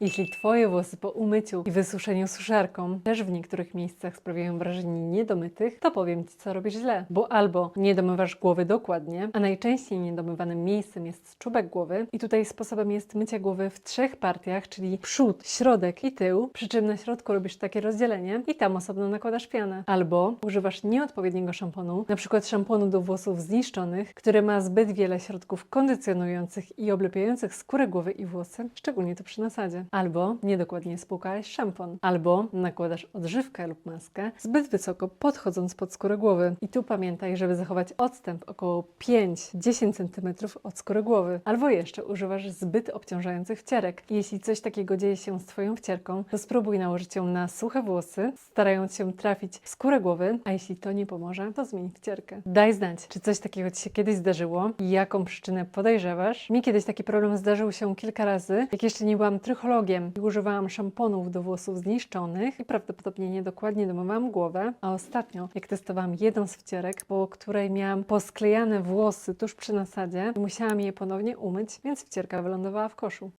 Jeśli Twoje włosy po umyciu i wysuszeniu suszarką też w niektórych miejscach sprawiają wrażenie niedomytych, to powiem Ci, co robisz źle. Bo albo nie domywasz głowy dokładnie, a najczęściej niedomywanym miejscem jest czubek głowy i tutaj sposobem jest mycie głowy w trzech partiach, czyli przód, środek i tył, przy czym na środku robisz takie rozdzielenie i tam osobno nakładasz pianę. Albo używasz nieodpowiedniego szamponu, na przykład szamponu do włosów zniszczonych, który ma zbyt wiele środków kondycjonujących i oblepiających skórę głowy i włosy, szczególnie to przy nasadzie. Albo niedokładnie spłukałeś szampon. Albo nakładasz odżywkę lub maskę zbyt wysoko podchodząc pod skórę głowy. I tu pamiętaj, żeby zachować odstęp około 5-10 cm od skóry głowy. Albo jeszcze używasz zbyt obciążających wcierek. Jeśli coś takiego dzieje się z Twoją wcierką, to spróbuj nałożyć ją na suche włosy, starając się trafić w skórę głowy, a jeśli to nie pomoże, to zmień wcierkę. Daj znać, czy coś takiego Ci się kiedyś zdarzyło i jaką przyczynę podejrzewasz. Mi kiedyś taki problem zdarzył się kilka razy, jak jeszcze nie byłam trychologiem i używałam szamponów do włosów zniszczonych i prawdopodobnie niedokładnie domywałam głowę, a ostatnio, jak testowałam jedną z wcierek, po której miałam posklejane włosy tuż przy nasadzie, musiałam je ponownie umyć, więc wcierka wylądowała w koszu.